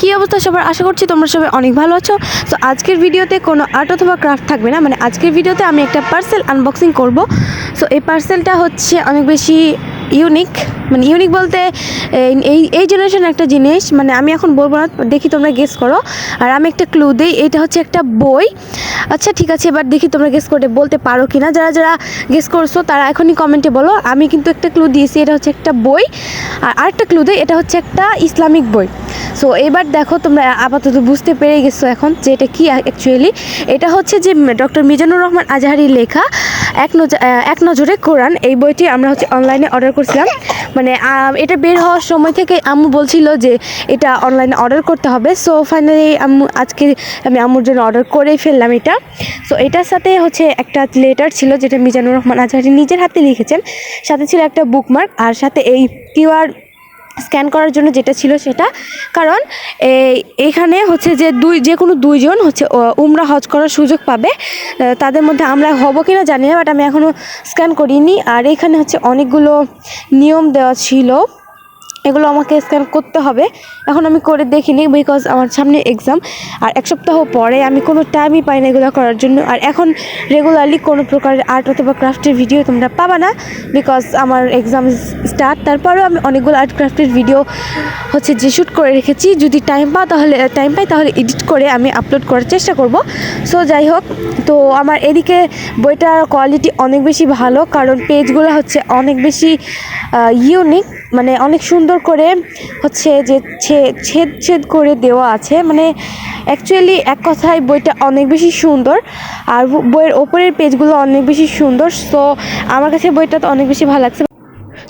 কী অবস্থা সবার? আশা করছি তোমরা সবাই অনেক ভালো আছো। তো আজকের ভিডিওতে কোনো আর্ট অথবা ক্রাফট থাকবে না। মানে আজকের ভিডিওতে আমি একটা পার্সেল আনবক্সিং করব। সো এই পার্সেলটা হচ্ছে অনেক বেশি ইউনিক মানে ইউনিক বলতে এই এই জেনারেশন একটা জিনিস। মানে আমি এখন বলব না, দেখি তোমরা গেস করো। আর আমি একটা ক্লু দিই, এটা হচ্ছে একটা বই। আচ্ছা ঠিক আছে, এবার দেখি তোমরা গেস করে বলতে পারো কি না যারা যারা গেস করছ, তারা এখনই কমেন্টে বলো। আমি কিন্তু একটা ক্লু দিয়েছি, এটা হচ্ছে একটা বই। আর আরেকটা ক্লু দিই, এটা হচ্ছে একটা ইসলামিক বই। সো এবার দেখো তোমরা আপাতত বুঝতে পেরে গেছো এখন যে এটা কি অ্যাকচুয়ালি এটা হচ্ছে যে ডক্টর মিজানুর রহমান আজহারির লেখা, এক নজর এক নজরে কোরআন। এই বইটি আমরা হচ্ছে অনলাইনে অর্ডার করছিলাম। মানে এটা বের হওয়ার সময় থেকে আম্মু বলছিল যে এটা অনলাইনে অর্ডার করতে হবে। সো ফাইনালি আম্মু, আজকে আমি আম্মুর জন্য অর্ডার করেই ফেললাম এটা। সো এটার সাথে হচ্ছে একটা লেটার ছিল যেটা মিজানুর রহমান আজহারি নিজের হাতে লিখেছেন। সাথে ছিল একটা বুকমার্ক আর সাথে এই কিউআর স্ক্যান করার জন্য যেটা ছিল সেটা। কারণ এখানে হচ্ছে যে দুই, যে কোনো দুইজন হচ্ছে উমরা হজ করার সুযোগ পাবে। তাদের মধ্যে আমরা হব কি না জানি না বাট আমি এখনও স্ক্যান করিনি। আর এখানে হচ্ছে অনেকগুলো নিয়ম দেওয়া ছিল। এগুলো আমাকে স্ক্যান করতে হবে। এখন আমি করে দেখিনি বিকজ আমার সামনে এক্সাম আর এক সপ্তাহ পরে আমি কোনো টাইমই পাই না এগুলো করার জন্য। আর এখন রেগুলারলি কোনো প্রকারের আর্ট অথবা ক্রাফটের ভিডিও তোমরা পাবা না বিকজ আমার এক্সাম স্টার্ট তারপরেও আমি অনেকগুলো আর্ট ক্রাফটের ভিডিও হচ্ছে যে শ্যুট করে রেখেছি। যদি টাইম পাও তাহলে টাইম পাই তাহলে এডিট করে আমি আপলোড করার চেষ্টা করব। সো যাই হোক, তো আমার এদিকে বইটার কোয়ালিটি অনেক বেশি ভালো। কারণ পেজগুলো হচ্ছে অনেক বেশি ইউনিক মানে অনেক সুন্দর করে হচ্ছে যে ছেদ ছেদ করে দেওয়া আছে। মানে অ্যাকচুয়ালি এক কথায় বইটা অনেক বেশি সুন্দর। আর বইয়ের ওপরের পেজগুলো অনেক বেশি সুন্দর। সো আমার কাছে বইটা তো অনেক বেশি ভালো লাগছে।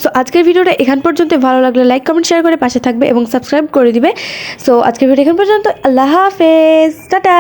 সো আজকের ভিডিওটা এখান পর্যন্ত। ভালো লাগলে লাইক কমেন্ট শেয়ার করে পাশে থাকবে এবং সাবস্ক্রাইব করে দিবে। সো আজকের ভিডিও এখান পর্যন্ত। আল্লাহ হাফেজ। টাটা।